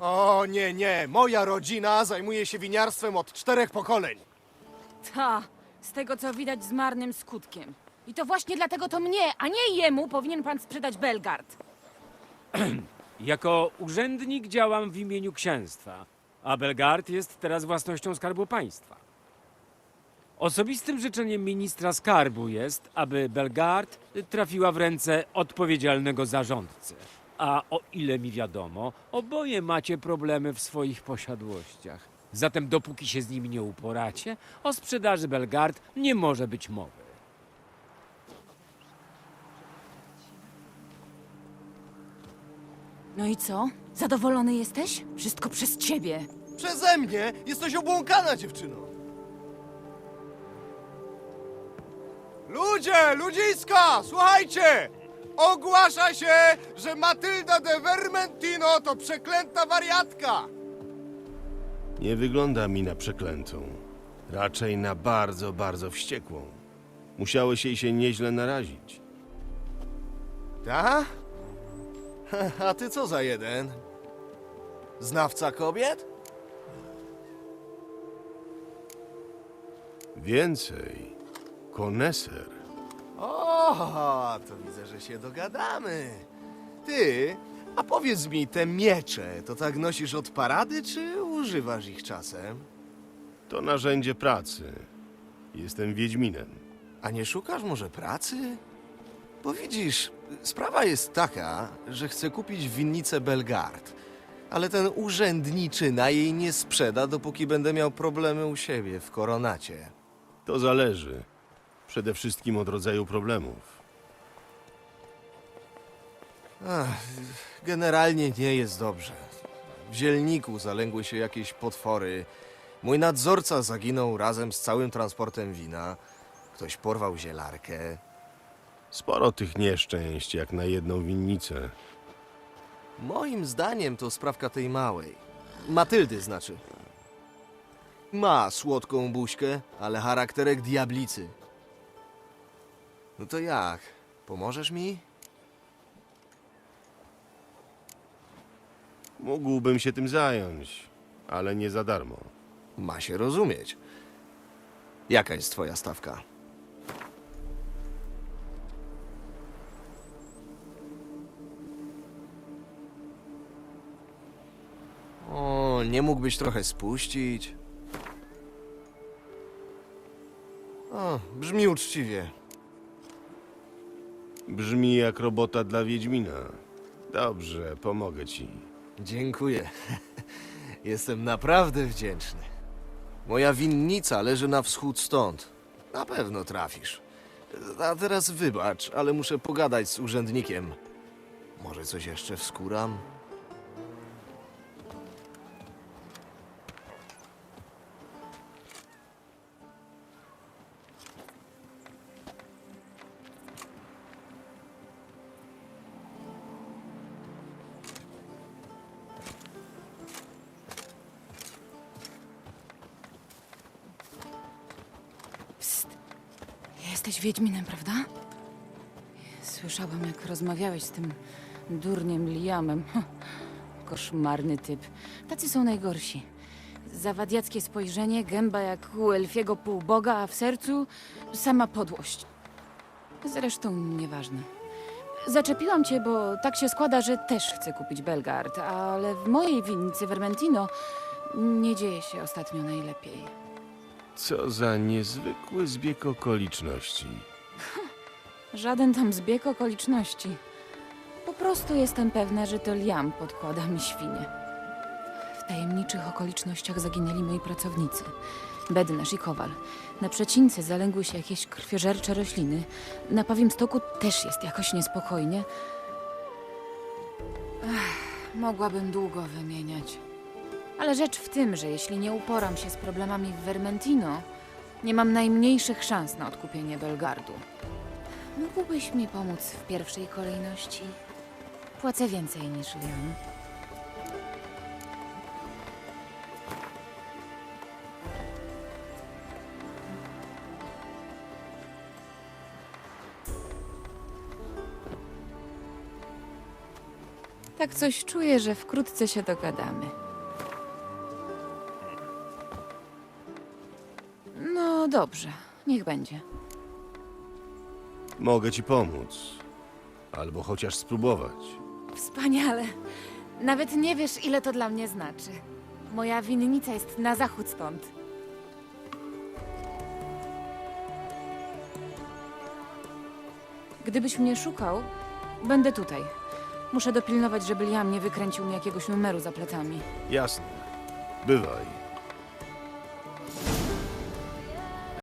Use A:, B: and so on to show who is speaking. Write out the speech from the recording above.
A: O nie, nie. Moja rodzina zajmuje się winiarstwem od czterech pokoleń.
B: Ta, z tego co widać z marnym skutkiem. I to właśnie dlatego to mnie, a nie jemu powinien pan sprzedać Belgard.
C: Jako urzędnik działam w imieniu księstwa, a Belgard jest teraz własnością Skarbu Państwa. Osobistym życzeniem ministra skarbu jest, aby Belgard trafiła w ręce odpowiedzialnego zarządcy. A o ile mi wiadomo, oboje macie problemy w swoich posiadłościach. Zatem dopóki się z nim nie uporacie, o sprzedaży Belgard nie może być mowy.
B: No i co? Zadowolony jesteś? Wszystko przez ciebie.
A: Przeze mnie jesteś obłąkana, dziewczyno. Ludzie, ludziska, słuchajcie! Ogłasza się, że Matylda de Vermentino to przeklęta wariatka!
D: Nie wygląda mi na przeklętą. Raczej na bardzo, bardzo wściekłą. Musiałeś jej się nieźle narazić.
A: Ta? A ty co za jeden? Znawca kobiet?
D: Więcej. Koneser.
A: O, to widzę, że się dogadamy. Ty, a powiedz mi, te miecze to tak nosisz od parady, czy używasz ich czasem?
D: To narzędzie pracy. Jestem Wiedźminem.
A: A nie szukasz może pracy? Bo widzisz, sprawa jest taka, że chcę kupić winnicę Belgard, ale ten urzędniczyna jej nie sprzeda, dopóki będę miał problemy u siebie w koronacie.
D: To zależy. Przede wszystkim od rodzaju problemów.
A: Ach, generalnie nie jest dobrze. W zielniku zalęgły się jakieś potwory. Mój nadzorca zaginął razem z całym transportem wina. Ktoś porwał zielarkę.
D: Sporo tych nieszczęść, jak na jedną winnicę.
A: Moim zdaniem to sprawka tej małej. Matyldy znaczy. Ma słodką buźkę, ale charakterek diablicy. No to jak? Pomożesz mi?
D: Mógłbym się tym zająć, ale nie za darmo.
A: Ma się rozumieć. Jaka jest twoja stawka? O, nie mógłbyś trochę spuścić? O, brzmi uczciwie.
D: Brzmi jak robota dla Wiedźmina. Dobrze, pomogę ci.
A: Dziękuję. Jestem naprawdę wdzięczny. Moja winnica leży na wschód stąd. Na pewno trafisz. A teraz wybacz, ale muszę pogadać z urzędnikiem. Może coś jeszcze wskuram?
B: Jesteś Wiedźminem, prawda? Słyszałam, jak rozmawiałeś z tym durniem Liamem. Koszmarny typ. Tacy są najgorsi. Zawadiackie spojrzenie, gęba jak u elfiego półboga, a w sercu sama podłość. Zresztą nieważne. Zaczepiłam cię, bo tak się składa, że też chcę kupić Belgard, ale w mojej winnicy Vermentino nie dzieje się ostatnio najlepiej.
D: Co za niezwykły zbieg okoliczności.
B: Żaden tam zbieg okoliczności. Po prostu jestem pewna, że to Liam podkłada mi świnie. W tajemniczych okolicznościach zaginęli moi pracownicy. Bednarz i Kowal. Na przecince zalęgły się jakieś krwiożercze rośliny. Na Pawim Stoku też jest jakoś niespokojnie. Ach, mogłabym długo wymieniać. Ale rzecz w tym, że jeśli nie uporam się z problemami w Vermentino, nie mam najmniejszych szans na odkupienie Belgardu. Mógłbyś mi pomóc w pierwszej kolejności? Płacę więcej niż Liam. Tak coś czuję, że wkrótce się dogadamy. Dobrze, niech będzie.
D: Mogę ci pomóc. Albo chociaż spróbować.
B: Wspaniale. Nawet nie wiesz, ile to dla mnie znaczy. Moja winnica jest na zachód stąd. Gdybyś mnie szukał, będę tutaj. Muszę dopilnować, żeby Liam nie wykręcił mi jakiegoś numeru za plecami.
D: Jasne. Bywaj.